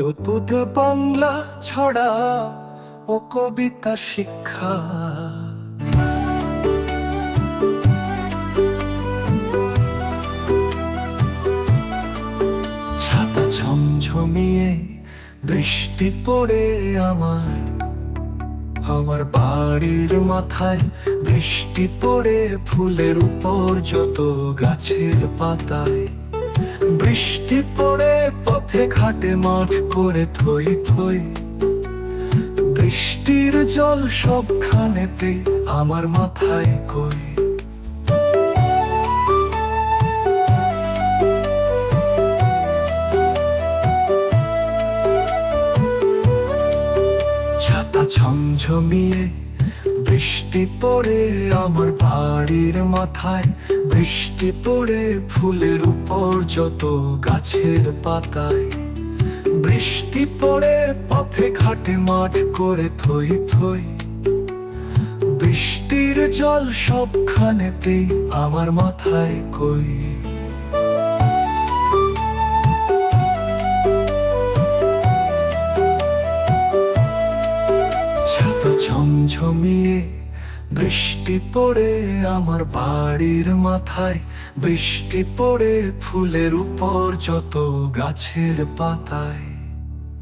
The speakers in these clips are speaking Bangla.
নতুন বাংলা ছড়া ও কবিতা শিক্ষা। ছাতা ঝমঝমিয়ে বৃষ্টি পড়ে আমার। আমার বাড়ির মাথায় বৃষ্টি পড়ে ফুলের উপর যত গাছের পাতায়। বৃষ্টি পড়ে পথে ঘাটে মাঠ করে থই থই। বৃষ্টির জল সবখানেতে আমার মাথায় কই। ছাতা ঝমঝমিয়ে বৃষ্টি পড়ে আমার বাড়ির মাথায়, বৃষ্টি পড়ে ফুলের উপর যত গাছের পাতায়। বৃষ্টি পড়ে পথে ঘাটে মাঠ করে থই থই। বৃষ্টির জল সবখানেতে আমার মাথায় কই। ছাতা ঝমঝমিয়ে বৃষ্টি পড়ে আমার বাড়ির মাথায়। বৃষ্টি পড়ে ফুলের উপর যত গাছের পাতায়।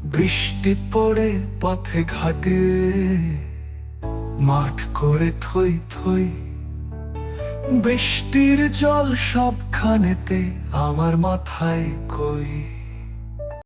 বৃষ্টি পড়ে পথে ঘাটে, মাঠ করে থই থই। বৃষ্টির জল সবখানেতে আমার মাথায় কই।